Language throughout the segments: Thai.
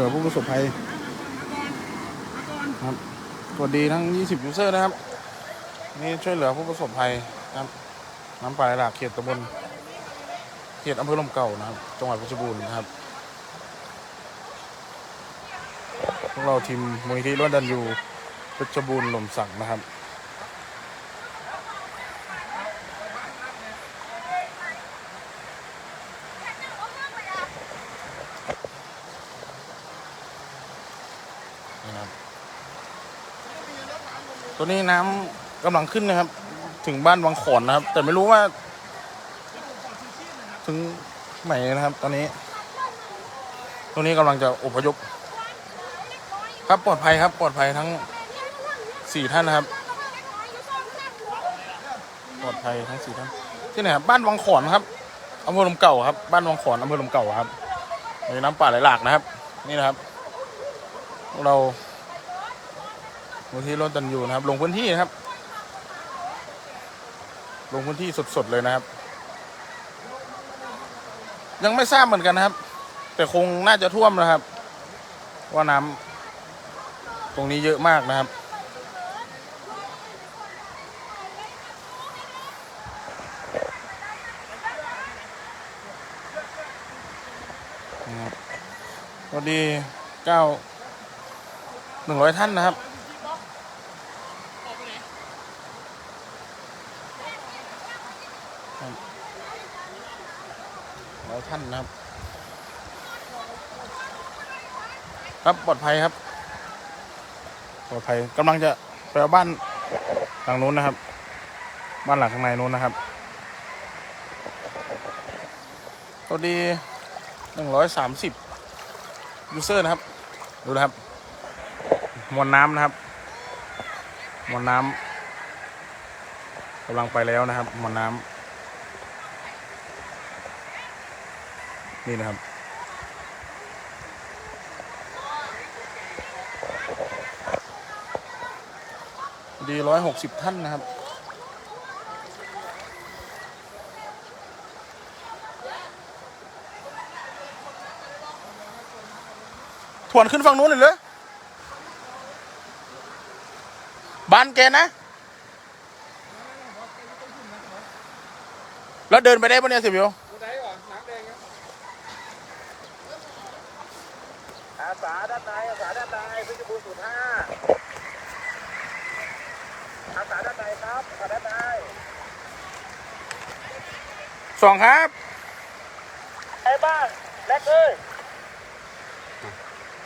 เหลือผู้ประสบภัยครับสวัสดีทั้ง 20 ยูเซอร์นะครับ นี่ช่วยเหลือผู้ประสบภัยนะครับน้ำป่าไหลหลากเขตตำบลเขตอำเภอลมเก่านะครับ จังหวัดเพชรบูรณ์นะครับ พวกเราทีมมูลนิธิร่วมดันยูเพชรบูรณ์ลมสักนะครับ นี่นะครับ ตัวนี้น้ำกำลังขึ้นนะครับ ถึงบ้านวังขอนนะครับ แต่ไม่รู้ว่า ถึงไหนนะครับ ตอนนี้ ตรงนี้กำลังจะอพยพครับปลอดภัยครับ ปลอดภัยทั้งสี่ท่านนะครับ ปลอดภัยทั้งสี่ท่านที่ไหนครับบ้านวังขอนครับอำเภอลมเก่าครับบ้านวังขอนอำเภอลมเก่าครับมีน้ำป่าไหลหลากนะครับ นี่นะครับ เรา มูลที่รถตันยูนะครับ ลงพื้นที่นะครับ ลงพื้นที่สดๆเลยนะครับ ยังไม่ทราบเหมือนกันนะครับ แต่คงน่าจะท่วมนะครับ ว่าน้ำตรงนี้เยอะมากนะครับนะครับสวัสดีเก้าหนึ่งร้อยท่านนะครับ ร้อย ท่านนะครับ ครับปลอดภัยครับ ปลอดภัยกำลังจะไปเอาบ้านหลังนู้นนะครับ บ้านหลังข้างในนู้นนะครับสวัสดีหนึ่งร้อยสามสิบยูเซอร์นะครับ ดูนะครับ มวลน้ำนะครับ มวลน้ำกำลังไปแล้วนะครับ มวลน้ำ นี่นะครับ ดีร้อยหกสิบท่านนะครับถวนขึ้นฝั่งนู้นเลยเหรอบ้านแกนะ แล้วเดินไปได้ปะเนี่ยสิบิวอาสาด้านในอาสาด้านในเพชรบูรณ์ศูนย์ห้าอาสาด้านในครับอาสาด้านในสองครับไอ้บ้างแรกเอ้ย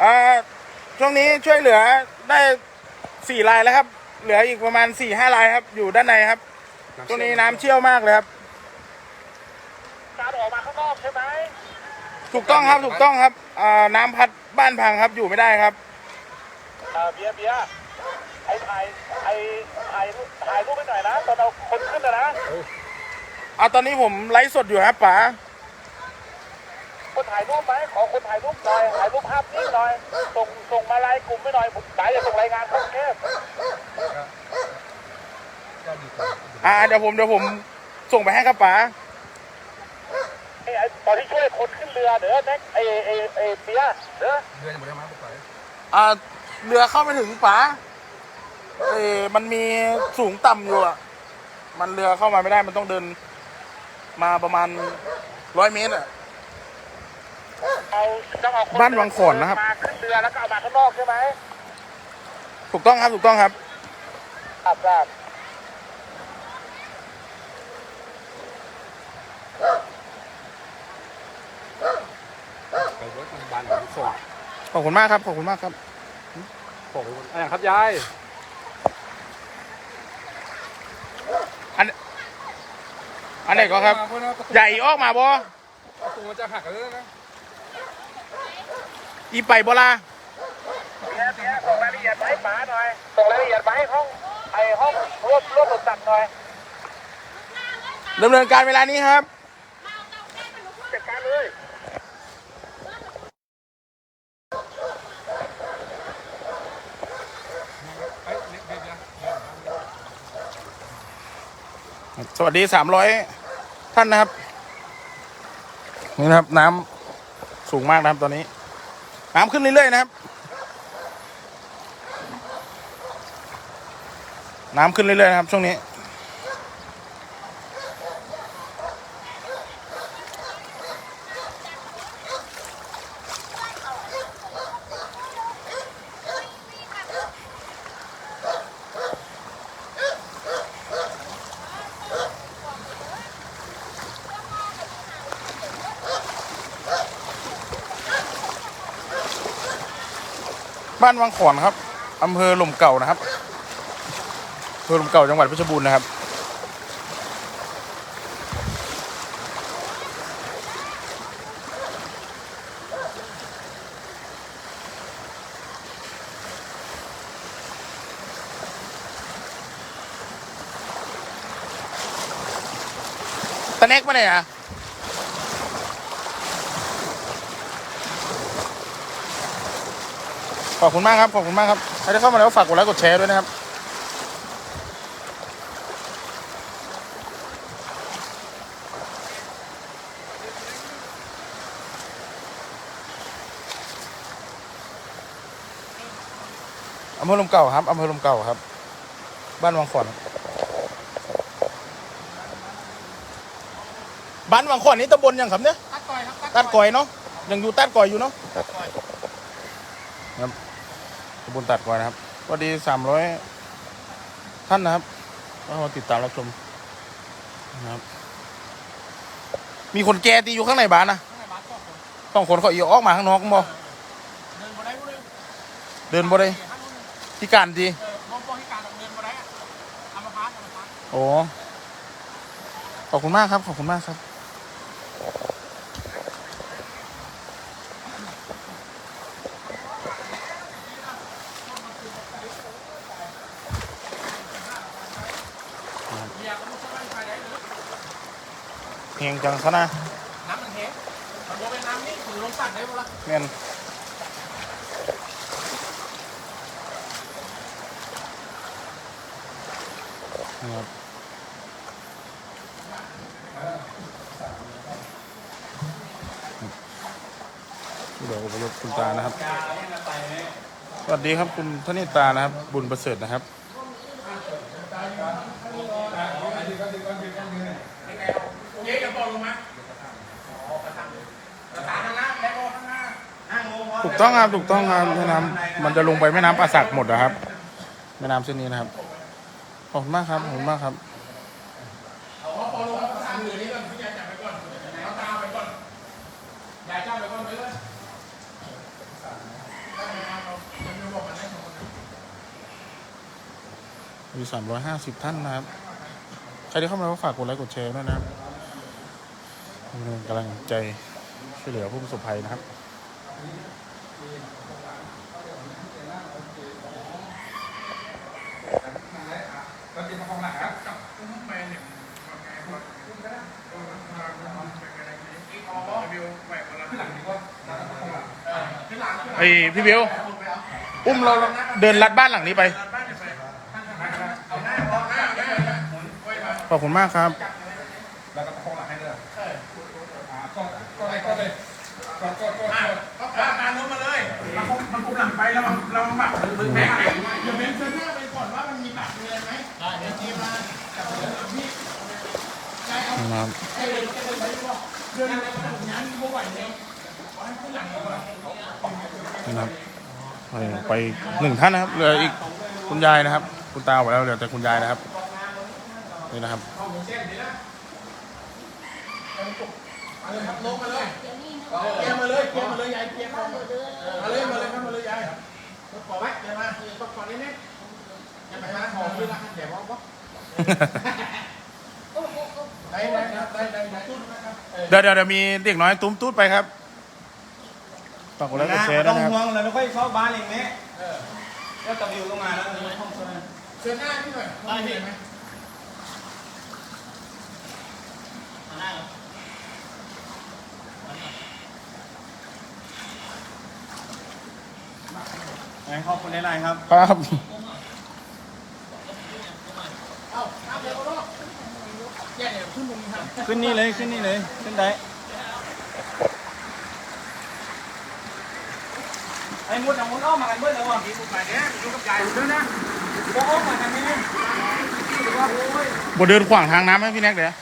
อ่าช่วงนี้ช่วยเหลือได้สี่ลายแล้วครับ เหลืออีกประมาณสี่ห้าลายครับ อยู่ด้านในครับช่วงนี้น้ำเชี่ยวมากเลยครับการออกมาข้างนอกใช่ไหมถูกต้องครับถูกต้องครับอ่าน้ำพัด บ้านพังครับอยู่ไม่ได้ครับเออเบียร์เบียร์ไอ้ถ่ายไอ้ถ่ายรูปถ่ายรูปไปหน่อยนะ ตอนเราคนขึ้นนะนะเอาตอนนี้ผมไลฟ์สดอยู่ครับป๋าคนถ่ายรูปไหมขอคนถ่ายรูปหน่อยถ่ายรูปภาพนิ่งหน่อยส่งส่งมาไลน์กลุ่มไม่หน่อยผมสายจะส่งรายงานเข้ากรุงเทพอ่าเดี๋ยวผมเดี๋ยวผมส่งไปให้ครับป๋า ไอ้ไอ้ตอนที่ช่วยคนขึ้นเรือเด้อแม็กไอ้ไอ้ไอ้เบียร์เด้ออ่าเรือเข้าไม่ถึงป๋าเออมันมีสูงต่ำอยู่อะ มันเรือเข้ามาไม่ได้มันต้องเดิน มาประมาณร้อยเมตรอะ เอาต้องเอาคนบ้านวังขอนนะครับ มาขึ้นเรือแล้วก็เอามาข้างนอกใช่ไหมถูกต้องครับถูกต้องครับ ครับครับ ไปรถโรงพยาบาลหลังส่งขอบคุณมากครับ ขอบคุณมากครับส่งอะไรอย่างครับยายอันอันไหนก็ครับ ใหญ่ออกมาบ่ประตูมันจะหักแล้วนะอีไปบ่ล่ะเบียร์เบียร์ส่งรายละเอียดมาให้ป๋าหน่อยส่งรายละเอียดมาให้ห้องไอ้ห้องรวบรวบรถตัดหน่อยเดำเนินการเวลานี้ครับ จัดการเลย เอ้ยเดี๋ยวเดี๋ยวเดี๋ยว สวัสดีสามร้อยท่านนะครับ นี่นะครับน้ำสูงมากนะครับตอนนี้ น้ำขึ้นเรื่อยๆนะครับ น้ำขึ้นเรื่อยๆนะครับช่วงนี้านวังขอนครับอำเภอหล่มเก่านะครับอำเภอหล่มเก่าจังหวัดเพชรบูรณ์นะครับ ตะเน็กมาเนี่ยอะ ขอบคุณมากครับ ขอบคุณมากครับ ใครที่เข้ามาแล้วฝากกดไลค์กดแชร์ด้วยนะครับ อำเภอลมเก่าครับ อำเภอลมเก่าครับ บ้านวังขอนบ้านวังขอนนี่ตำบลยังครับเนี่ยตัดก่อยครับตัดก่อยเนาะ ยังอยู่ตัดก่อยอยู่เนาะตัดก่อยข บุญตัดก่อนนะครับสวัสดีสามร้อยท่านนะครับก็มาติดตามรับชมนะครับ มีคนแก่ตีอยู่ข้างในบ้านนะข้างในบ้านสองคนต้องคนเขาอีกออกมาข้างนอกบ่เดินมาได้กูเลยเดินบ่ได้เดี๋ยวข้างนู้นพิการดีเออมองป้องให้การเดินมาได้อะอัมพาตอัมพาตโอ้ขอบคุณมากครับ ขอบคุณมากครับ เบียร์ก็ไม่ใช่ว่าใครได้เลย เฮงจังซะนะน้ำมันเทมันโดนเป็นน้ำนี่ถือลงตัดได้หมดละแม่นนะครับเดี๋ยวอุปยศคุณตานะครับ สวัสดีครับคุณธนิตานะครับ บุญประเสริฐนะครับ เย้จะบอกลงมาตาข้างหน้าแล้วก็ข้างหน้า ถูก ต้องครับถูกต้องครับแม่น้ำมันจะลงไปแม่น้ำป่าสักหมดนะครับ แม่น้ำเส้นนี้นะครับขอบคุณมากครับขอบคุณมากครับเอาพอลงมาทางเหนือนี่ก่อนพี่ยายจับไปก่อนเอาตาไปก่อนยาจับไปก่อนไปเลยมีสามร้อยห้าสิบท่านนะครับ ใครที่เข้ามาก็ฝากกดไลค์กดแชร์ด้วยนะครับเป็นกำลังใจช่วยเหลือผู้ประสบภัยนะครับ ไอพี่บิวอุ้มเราเดินลัดบ้านหลังนี้ไป ขอบคุณมากครับ แล้วก็โค้งหลังให้ด้วยอ่าก็ก็เลยก็เลยก็ก็ก็ก็ก็การล้มมาเลยมันคุมมันคุมหลัง ไปแล้วมันเราแบบมึงแม่อย่าเป็นเซนเนอร์ไปก่อนว่ามันมีบัตรมีอะไรไหมได้เดี๋ยวจีมาจับเดี๋ยวพี่นะครับเดินไปทำงานไม่ไหวเลยให้ขึ้นหลังก่อนะครับไปหนึ่งท่านนะครับเหลืออีกคุณยายนะครับ คุณตาไปแล้วเหลือแต่คุณยายนะครับนี่นะครับ ลงมาเลยเกียร์มาเลยเกียร์มาเลยยายเกียร์มาเลยมาเลยมาเลยมาเลยยายขอไว้เดี๋ยวมาต้องก่อนนิดนึงอย่าไปหาของที่ร้านเดี๋ยวว่าว่าได้ได้ได้ได้ได้ตุ้นนะครับเดี๋ยวเดี๋ยวเดี๋ยวมีเด็กน้อยตุ้มตูดไปครับฝากกดไลค์กดแชร์ด้วยนะครับห่วงเราไม่ค่อยเข้าบ้านเองเนี่ยแล้วตะวิวก็มาแล้วในห้องโซนเชิญหน้าพี่หน่อยได้เห็นไห มขอบคุณหลายๆครับ ครับ ขึ้นนี่เลยขึ้นนี่เลย ขึ้นได้ไอ้มุดเอามุดอ้อมมากันเมื่อไหร่วะมุดไปเนี่ยอยู่กับยายด้วยนะโอ้มากันนี่บเดินขวางทางน้ำไหมพี่แน็กเดี๋ยว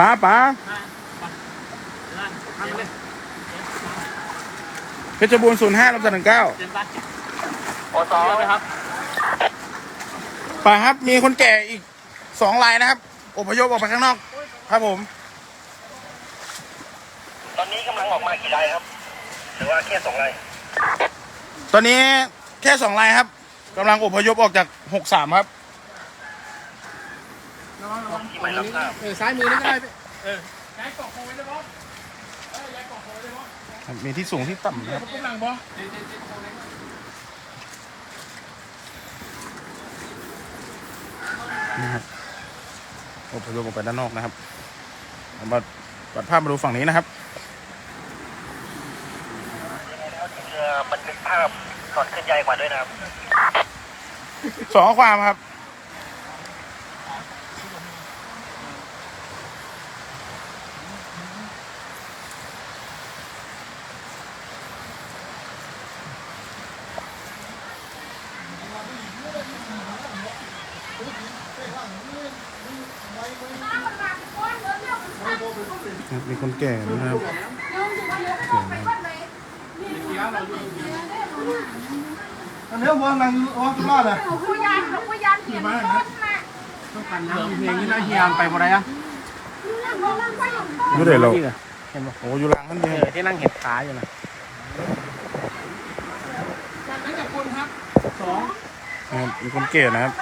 ป๋าป๋าเพชรบูรณ์ศูนย์ห้าลำดับหนึ่งเก้าโอสองป่าครับ มีคนแก่อีกสองรายนะครับ อพยพออกไปข้างนอก ครับผม ตอนนี้กำลังออกมากี่รายครับ หรือว่าแค่สองราย ตอนนี้แค่สองรายครับกำลังอพยพออกจากหกสามครับ ระวังระวังที่ไม่รับทราบ เออซ้ายมือนี่ก็ได้พี่มีที่สูงที่ต่ำนะครับกำลังบอนะครับอพยพออกไปด้านนอกนะครับเอามาปัดภาพมาดูฝั่งนี้นะครับ เรือบันทึกภาพตอนขึ้นใหญ่กว่าด้วยนะครับ สองข้อความครับ แก่นะครับเรื่องว่านังว่าสุดยอดเลยคุยยานคุยยานเขียนต้นมาต้องการน้ำเพลงนี้น่าเฮียนไปบ่ได้อะไม่ได้เราโอ้อยู่หลังนั่นเองที่นั่งเห็ดขาอยู่นะจากนั่นกับคนครับสองมีคนแก่นะครับ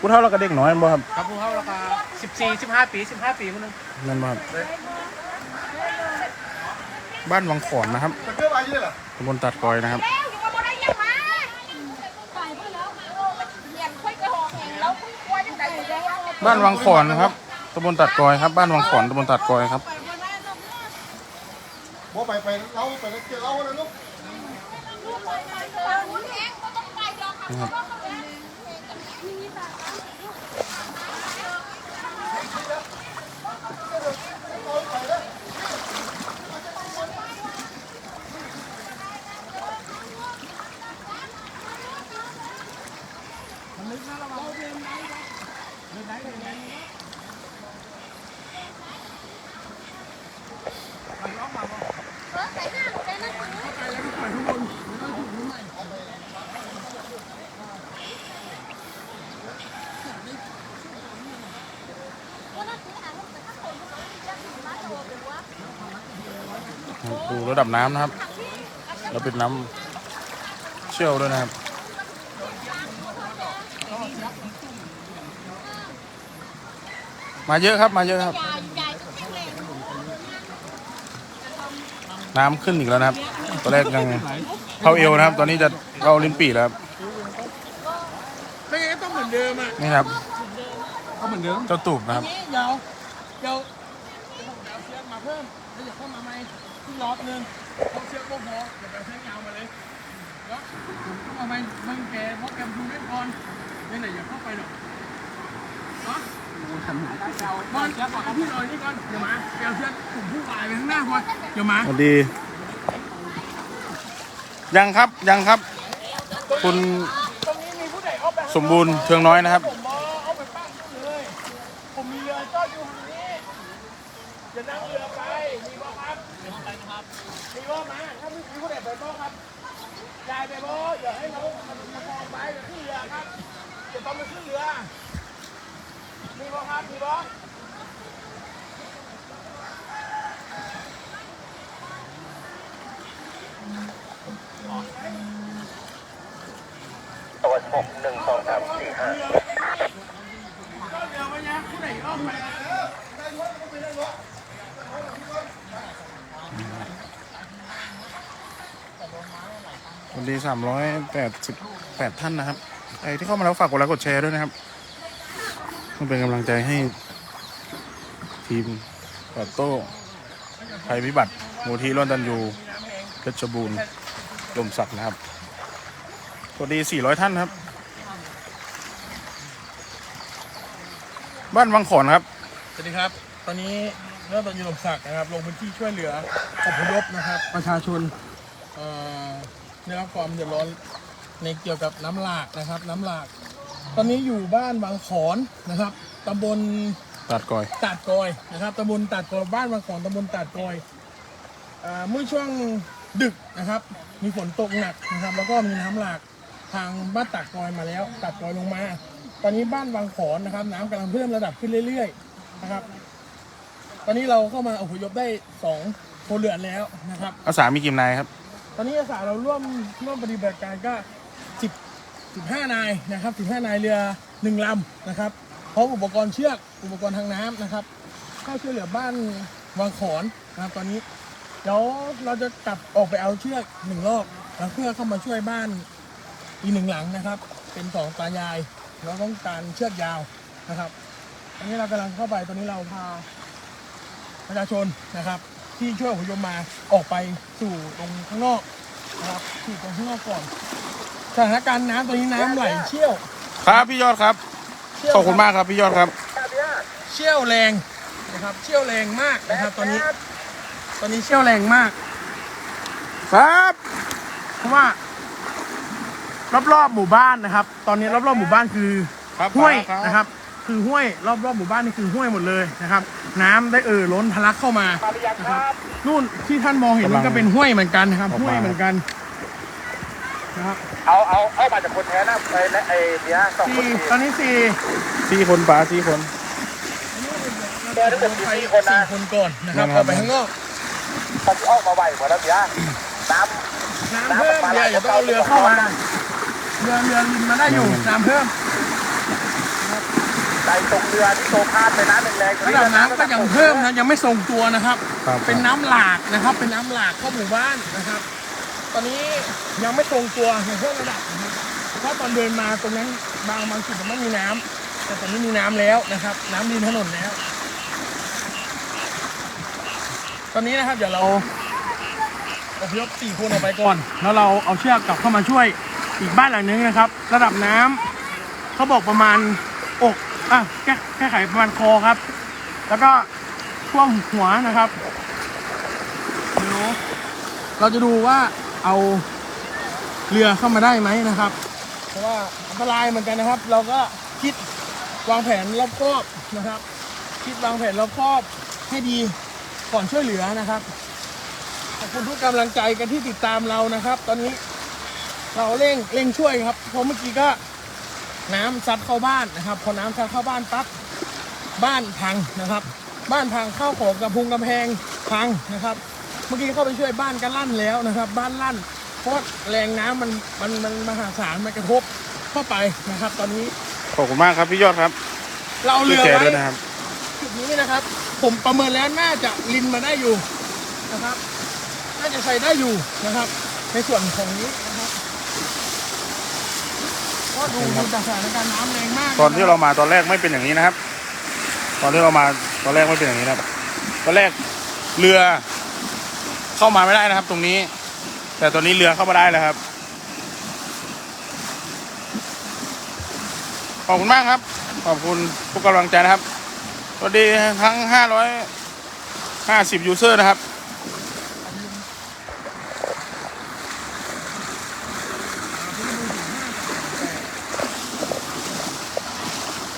ผู้เฒ่าเราก็เด็กน้อยบ่ครับครับผู้เข้าเราคาสิบสี่สิบห้าปีสิบห้าปีคนนึงนั่นบ่ครับ บ้านวังขอนนะครับเพื่อไปยี่เหรอตำบลตัดกอยนะครับแล้วอยู่มาบ่ได้ยังมาไปเพื่อแล้วมาโอ้เขียนค่อยกระหอกเองแล้วคุยกลัวยังไงอยู่แล้วบ้านวังขอนนะครับตำบลตัดกอยครับ บ้านวังขอนตำบลตัดกอยครับบ่ไปไปเราไปเกี่ยวเราเลยลูกนะครับ ระดับน้ำนะครับ แล้วเป็นน้ำเชี่ยวด้วยนะครับมาเยอะครับมาเยอะครับ น้ำขึ้นอีกแล้วนะครับตอนแรกยังเข้าเอวนะครับ ตอนนี้จะเข้าลิ้นปี่แล้วครับไม่งั้นก็ต้องเหมือนเดิมอะนี่ครับเอาเหมือนเดิมเจ้าตูบนะครับ นึงเอาเชือกโบกพอเดี๋ยวไปเอาเชือกยาวมาเลยแล้วผมเอาไปมึงแกเพราะแกดูไม่พรไม่ไหนอย่าเข้าไปหรอกเนาะบอลเอาพี่ลอยนี่ก่อนเดี๋ยวมาเดี๋ยวเชือกกลุ่มผู้วายไปข้างหน้าบอลเดี๋ยวมาสวัสดี ยังครับยังครับ คุณตรงนี้มีผู้ใหญ่เข้าไปสมบูรณ์เทืองน้อยนะครับ ผมมอเอาไปปั้งเลย ผมมีเรือจอดอยู่ทางนี้จะนั่งเรือไป มีบ่ครับมีบ่ไปนะครับมีบ่มาถ้ามีผู้ใดไปบ่ครับยายไปบ่อย่าให้เรามันมามองไปจะขึ้นเรือครับจะต้องไปขึ้นเรือ มีบ่ครับมีบ่ตัวหกหนึ่งสองสามสี่ห้าก็เรือไปยังผู้ใดอ้อมไป ดีสามร้อยแปดสิบแปดท่านนะครับใครที่เข้ามาแล้วฝากกดไลค์กดแชร์ด้วยนะครับเพื่อเป็นกำลังใจให้ทีมตอบโต้ภัยพิบัติมูทีร่วมตันยูเพชรบูรณ์ลมศักดิ์นะครับสวัสดี 400 ท่านครับ บ้านวังขอนครับ สวัสดีครับ ตอนนี้เริ่มตอนยูลมศักดิ์นะครับ ลงพื้นที่ช่วยเหลืออพยพนะครับ ประชาชนเอ่อ ได้รับความเดือดร้อนในเกี่ยวกับน้ำหลากนะครับ น้ำหลาก ตอนนี้อยู่บ้านบางขอนนะครับตำบลตัดกอยตาดกอยนะครับตำบลตาดกอยบ้านบางขอนตำบลตาดกอยอ่าเมื่อช่วงดึกนะครับ มีฝนตกหนักนะครับ แล้วก็มีน้ำหลากทางบ้านตาดกอยมาแล้วตาดกอยลงมา ตอนนี้บ้านบางขอนนะครับ น้ำกำลังเพิ่มระดับขึ้นเรื่อยๆนะครับ ตอนนี้เราเข้ามาอพยพได้สองครัวเรือนแล้วนะครับ อาสามีกิมนายครับ ตอนนี้อาสาเราร่วมร่วมปฏิบัติการก็สิบสิบห้านายนะครับสิบห้านายเรือหนึ่งลำนะครับพร้อมอุปกรณ์เชือกอุปกรณ์ทางน้ำนะครับเข้าช่วยเหลือบ้านวังขอนนะครับตอนนี้เดี๋ยวเราจะกลับออกไปเอาเชือกหนึ่งรอบแล้วเพื่อเข้ามาช่วยบ้านอีกหนึ่งหลังนะครับ เป็นสองตายาย เราต้องการเชือกยาวนะครับ ตอนนี้เรากำลังเข้าไปตอนนี้เราพาประชาชนนะครับ ที่ช่วยอพยพมาออกไปสู่ตรงข้างนอกนะครับสู่ตรงข้างนอกก่อนสถานการณ์น้ำตอนนี้น้ำไหลเชี่ยวครับพี่ยอดครับเชี่ยวขอบคุณมากครับพี่ยอดครับ เชี่ยวแรงนะครับ เชี่ยวแรงมากนะครับ ตอนนี้ ตอนนี้เชี่ยวแรงมาก ครับเพราะว่ารอบๆหมู่บ้านนะครับ ตอนนี้รอบๆหมู่บ้านคือครับห้วยครับนะครับ คือห้วยรอบๆหมู่บ้านนี่คือห้วยหมดเลยนะครับ น้ำได้เอ่อล้นทะลักเข้ามามาหรือยังครับนู่นที่ท่านมองเห็นมันก็เป็นห้วยเหมือนกันนะครับออกมาห้วยเหมือนกันนะครับเอาเอาเอามาจากคนแท้นะไอ้และไอ้เบียร์สองคนสี่ตอนนี้สี่สี่คนป๋าสี่คนเบียร์ทั้งหมดไปสี่คนนะสี่คนก่อนนะครับนะครับออกไปข้างนอกตอนที่ออกมาไหวหมดแล้วเบียร์น้น้ำเพิ่มเรืออย่าต้องเอาเรือเข้ามาเรือเรือลินมาได้อยู่น้ำเพิ่มำ ใจตรงเรือที่โตพาดไปน้ำแรงๆระดับน้ำก็ยังเพิ่มนะยังไม่ทรงตัวนะครับ ครับเป็นน้ำหลากนะครับ เป็นน้ำหลากเข้าหมู่บ้านนะครับ ตอนนี้ยังไม่ทรงตัวยังเพิ่มระดับนะครับเพราะตอนเดินมาตรงนั้นบางบางจุดมันไม่มีน้ำแต่ตอนนี้มีน้ำแล้วนะครับ น้ำริมถนนแล้ว ตอนนี้นะครับเดี๋ยวเราอพยพสี่คนออกไปก่อน แล้วเราเอาเชือกกลับเข้ามาช่วยอีกบ้านหลังนึงนะครับ ระดับน้ำเขาบอกประมาณอก อะแค่แค่ไขประมาณคอครับ แล้วก็ท่วมหัวนะครับเดี๋ยวเราจะดูว่าเอาเรือเข้ามาได้ไหมนะครับ เพราะว่าอันตรายเหมือนกันนะครับ เราก็คิดวางแผนรอบครอบนะครับ คิดวางแผนรอบครอบให้ดีก่อนช่วยเหลือนะครับขอบคุณทุกกำลังใจกันที่ติดตามเรานะครับ ตอนนี้เราเร่งเร่งช่วยครับเพราะเมื่อกี้ก็ น้ำซัดเข้าบ้านนะครับ พอน้ำซัดเข้าบ้านปั๊บบ้านพังนะครับ บ้านพังเข้าของกระพุงกำแพงพังนะครับ เมื่อกี้เข้าไปช่วยบ้านก็ลั่นแล้วนะครับ บ้านลั่นเพราะแรงน้ำมันมันมันมหาศาลมันกระทบเข้าไปนะครับ ตอนนี้ขอบคุณมากครับพี่ยอดครับ เราเอาช่วยเรือแชร์ไว้ด้วยนะครับจุดนี้นะครับ ผมประเมินแล้วน่าจะลินมาได้อยู่นะครับ น่าจะใช้ได้อยู่นะครับ ในส่วนของนี้นะครับ ก็ดูดูจากสถานการณ์น้ำแรงมากตอนที่เรามาตอนแรกไม่เป็นอย่างนี้นะครับ ตอนที่เรามาตอนแรกไม่เป็นอย่างนี้นะครับ ตอนแรกเรือเข้ามาไม่ได้นะครับ ตรงนี้ แต่ตอนนี้เรือเข้ามาได้แล้วครับ ขอบคุณมากครับ ขอบคุณทุกกำลังใจนะครับสวัสดีทั้ง 550 ยูเซอร์นะครับ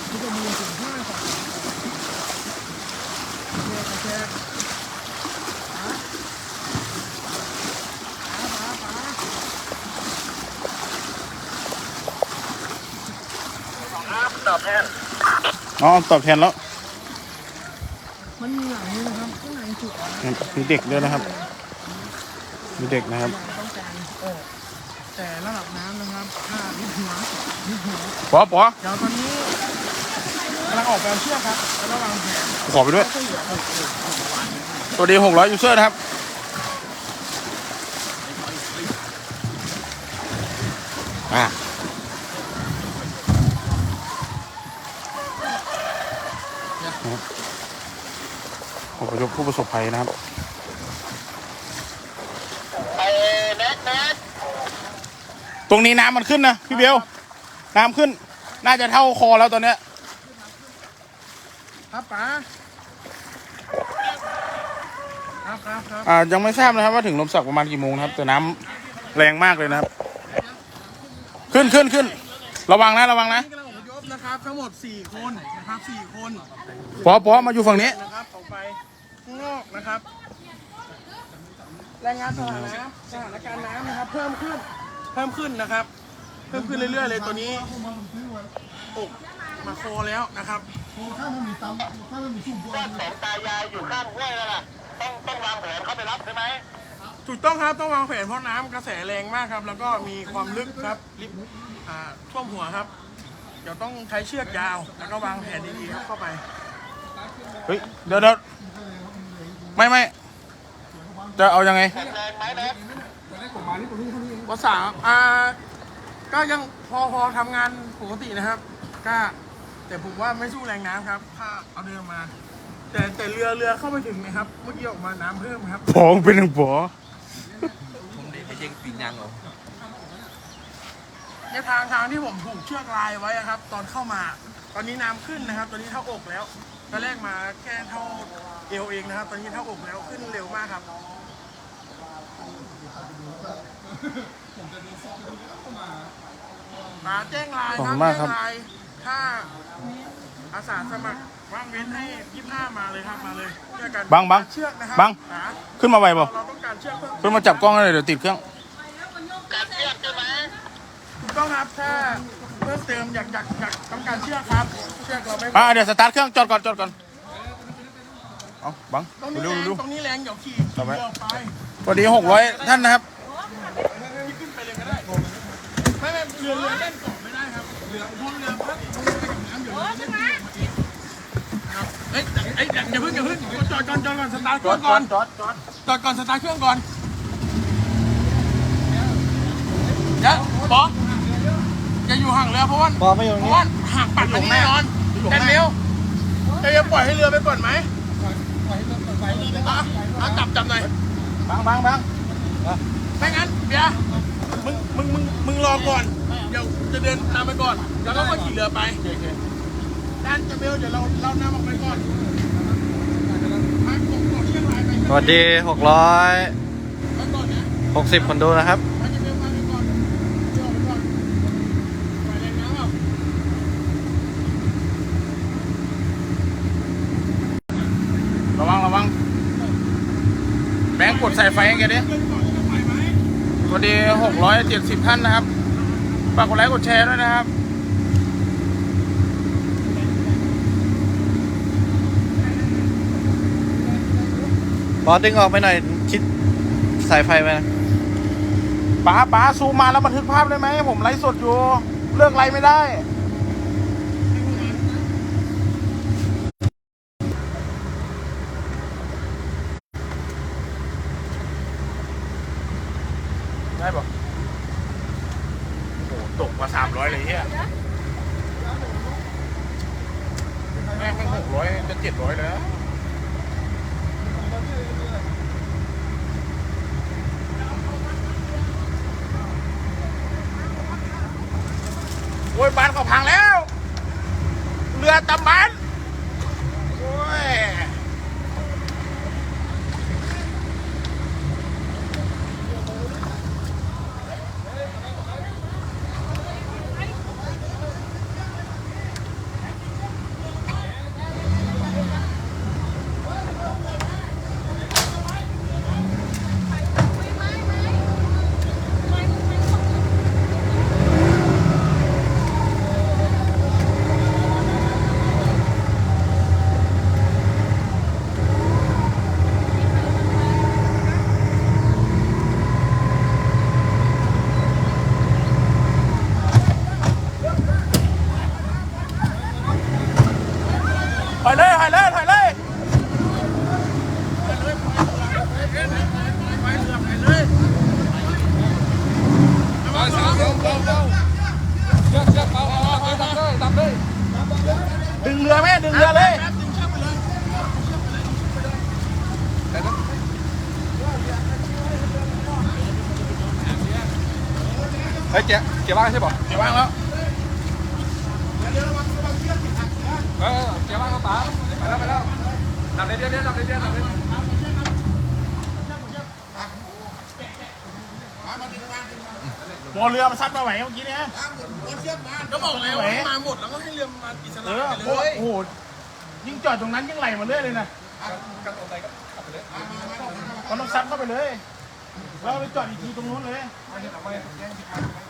ที่จะมีถึงห้าสามแชร์แชร์ป๋าป๋าป๋าป๋า ตอบแทนอ๋อตอบแทนแล้ว มันมีหลังนี้นะครับข้างในจุดอะมีเด็กด้วยนะครับ มีเด็กนะครับ ต้องการออกแต่ระดับน้ำนะครับถ้านิดหัวนิดหัวปอปอเดี๋ยวตอนนี้กำลังออกไปเอาเชือกครับแล้วก็วางแผนขอไปด้วยช่วยเหลือสวัสดี600ยูเซอร์นะครับ อพยพผู้ประสบภัยนะครับไอ้เน็ตเน็ตตรงนี้น้ำมันขึ้นนะพี่เบลน้ำขึ้น น่าจะเท่าคอแล้วตอนเนี้ยครับป๋าครับครับครับอ่ายังไม่ทราบนะครับว่าถึงลมสักประมาณกี่โมงนะครับ แต่น้ำแรงมากเลยนะครับ ขึ้นขึ้นขึ้น ระวังนะระวังนะ นี่กำลังอพยพนะครับทั้งหมด 4 คนนะครับ4คนปอปอมาอยู่ฝั่งนี้นะครับออกไปข้างนอกนะครับรายงานสถานะสถานการณ์น้ำนะครับ เพิ่มขึ้นเพิ่มขึ้นนะครับ เพิ่มขึ้นเรื่อยๆ เลยตัวนี้อกมาโคแล้วนะครับบ้านสองตายายอยู่ข้างห้วยแล้วล่ะต้องต้องวางแผนเข้าไปรับใช่ไหมถูกต้องครับต้องวางแผนเพราะน้ำกระแสแรงมากครับ แล้วก็มีความลึกครับลิฟอ่าท่วมหัวครับ เดี๋ยวต้องใช้เชือกยาว แล้วก็วางแผนดีๆครับเข้าไป เฮ้ยเดี๋ยวเดี๋ยวไม่ไม่จะเอายังไงแรงไหมเน็ตภาษาอ่าก็ยังพอพอทำงานปกตินะครับ ก็แต่ผมว่าไม่สู้แรงน้ำครับ ถ้าเอาเรือมา แต่แต่เรือเรือเข้าไปถึงนะครับ เมื่อกี้ออกมาน้ำเพิ่มครับผองเป็นหนึ่งปอ ในทางทางที่ผมผูกเชือกลายไว้อะครับ ตอนเข้ามา ตอนนี้น้ำขึ้นนะครับ ตอนนี้เท่าอกแล้วตอนแรกมาแค่เท่าเอวเองนะครับ ตอนนี้เท่าอกแล้วขึ้นเร็วมากครับ มาแจ้งไลน์ขอบคคุรับณมากคแจ้รับงไลน์ถ้าอาสาสมัครว่างเว้นให้ยี่ห้ามาเลยครับมาเลยเชื่อกันบังบังเชือกนะครับัง หาขึ้นมาไวบ่เราต้องการเชือกเพิ่ม ขึ้นมาจับกล้องให้หน่อยเดี๋ยวติดเครื่อง การเทียบใช่ไหม ถูก ต้องครับถ้าเพิ่มเติมอยากอยากอยากต้องการเชือกครับเชือกเราไม่อ่าเดี๋ยวสตาร์ทเครื่องจอดก่อนจอดก่อนเอาบังตรงนี้เร็วแรงเร็ว ตรงนี้แรงเดี๋ยวขี่ต่อขี่ไปเรือออกไปสวัสดีหกร้อยท่านนะครับขึ้นไปเลยก็ได้ไม่ไม่เรือเรือเล่นเกาะไม่ได้ครับเรือพวกเรือพัดลงไปกับน้ำเดี๋ยวเรือเล่นเกาะมาเองครับเอ้ยเอ้ยอย่าอย่าเพิ่งอย่าเพิ่งจอดก่อนจอดก่อนสตาร์ทเครื่องก่อนจอดจอดจอดก่อนสตาร์ทเครื่องก่อนเดี๋ยวบอส อย่าอยู่ห่างเรือเพราะว่าบอไม่อยู่เพราะว่าห่างปัดมันแน่นอนแน่นเร็วจะจะปล่อยให้เรือไปก่อนไหมอะอะจับจับหน่อยบังบังบังไม่งั้นเบียร์มึงมึงมึงมึงรอก่อนเดี๋ยวจะเดินตามไปก่อนแล้วก็ค่อยขี่เรือไปด้านจะเบลเดี๋ยวเราเรานำออกไปก่อนมากดกดเชือกลายไปสวัสดี 660ไปก่อนนะคนดูนะครับ ไปจะเบลมาไปก่อนเดี๋ยวออกไปก่อนไปแรงน้ำเปล่า ระวังระวัง แบงค์กดสายไฟให้แกดิเดินก่อนจะไปไหมสวัสดีหกร้อยเจ็ดสิบท่านนะครับฝากกดไลค์กดแชร์ด้วยนะครับบอสดึงออกไปหน่อยชิดสายไฟไปนะป๋าป๋าซูมมาแล้วบันทึกภาพได้ไหมผมไลฟ์สดอยู่ เลือกไลฟ์ไม่ได้ได้ แม่ดึงเรือเลยเฮ้ยเจ๊เจ๊ว่างใช่ป่ะเดี๋ยววางแล้วเออเจ๊ว่างก็ป๋าไปแล้วไปแล้วดับเลยเดี๋ยวเดี๋ยวดับเลยเดี๋ยวดับเลยหัวเรือมันซัดมาไหวเมื่อกี้เนี่ย ก็บอกแล้วมาหมดแล้วก็ให้เรือมาอิสเอระอไปโอ้เลยโหยิ่งจอดตรงนั้นยิ่งไหลมาเรื่อยเลยนะกับตัวไหนก็ขับไปเลยมันต้องซัดเข้าไปเลยแล้วไปจอดอีกทีตรงนู้นเลยไม่ใช่หรอกไม่แย่งที่พัก